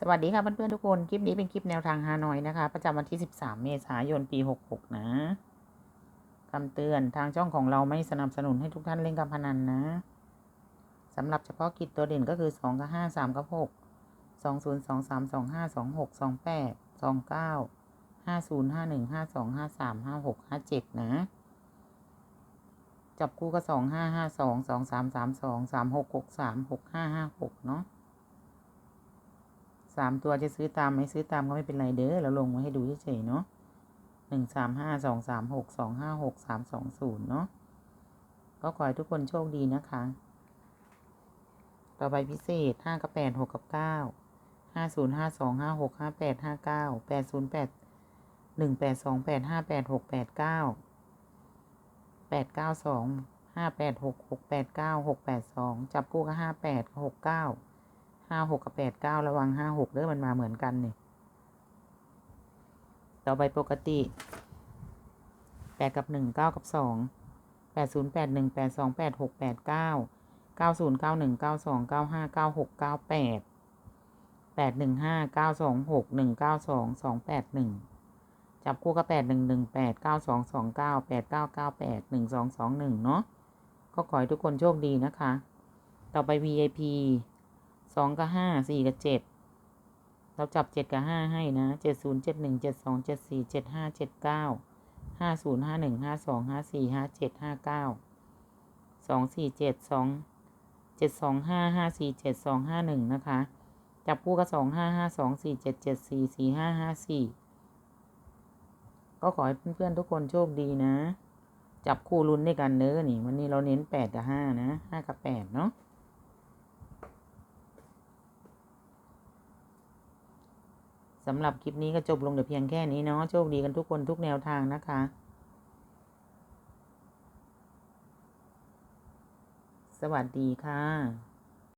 สวัสดีค่ะเพื่อนๆทุกคน คลิปนี้เป็นคลิปแนวทางฮานอยนะคะ ประจำวันที่ 13 เมษายนปี 66 นะคำเตือนทางช่องของเราไม่สนับสนุนให้ทุกท่านเล่นการพนันนะสำหรับเฉพาะกิจตัวเด่นก็คือ 2 กับ 5 3 กับ 6 2 0 2 3 2 5 2 6 2 8 2 9 5 0 5 1 5 2 5 3 5 6 5 7 นะ จับคู่ก็สองห้าห้าสองสองสามสามสองสามหกหกสามหกห้าห้าหกเนาะ สามตัวจะซื้อตามไม่ซื้อตามก็ไม่เป็นไรเด้อเราลงไว้ให้ดูเฉยๆเนาะหนึ่งสามห้าสองสามหกสองห้าหกสามสองศูนย์เนาะก็ขอให้ทุกคนโชคดีนะคะ ต่อไปพิเศษห้ากับแปดหกกับเก้าห้าศูนย์ห้าสองห้าหกห้าแปดห้าเก้าแปดศูนย์แปดหนึ่งแปดสองแปดห้าแปดหกแปดเก้าแปดเก้าสองห้าแปดหกหกแปดเก้าหกแปดสองจับคู่ก็ห้าแปดหกเก้า ห้าหกกับแปดเก้าระวังห้าหกเด้อมันมาเหมือนกันเนี่ยต่อไปปกติแปดกับหนึ่งเก้ากับสองแปดศูนย์แปดหนึ่งแปดสองแปดหกแปดเก้าเก้าศูนย์เก้าหนึ่งเก้าสองเก้าห้าเก้าหกเก้าแปดแปดหนึ่งห้าเก้าสองหกหนึ่งเก้าสองสองแปดหนึ่งจับคู่ก็แปดหนึ่งหนึ่งแปดเก้าสองสองเก้าแปดเก้าเก้าแปดหนึ่งสองสองหนึ่งเนาะก็ขอให้ทุกคนโชคดีนะคะ ต่อไป VIP สองกับห้าสี่กับเจ็ดเราจับเจ็ดกับห้าให้นะเจ็ดศูนย์เจ็ดหนึ่งเจ็ดสองเจ็ดสี่เจ็ดห้าเจ็ดเก้าห้าศูนย์ห้าหนึ่งห้าสองห้าสี่ห้าเจ็ดห้าเก้าสองสี่เจ็ดสองเจ็ดสองห้าห้าสี่เจ็ดสองห้าหนึ่งนะคะ จับคู่กับสองห้าห้าสองสี่เจ็ดเจ็ดสี่สี่ห้าห้าสี่ก็ขอให้เพื่อนๆทุกคนโชคดีนะ จับคู่ลุ้นด้วยกันเน้อนี่ วันนี้เราเน้นแปดกับห้านะห้ากับแปดเนาะ สำหรับคลิปนี้ก็จบลงเดี๋ยวเพียงแค่นี้เนาะโชคดีกันทุกคนทุกแนวทางนะคะ สวัสดีค่ะ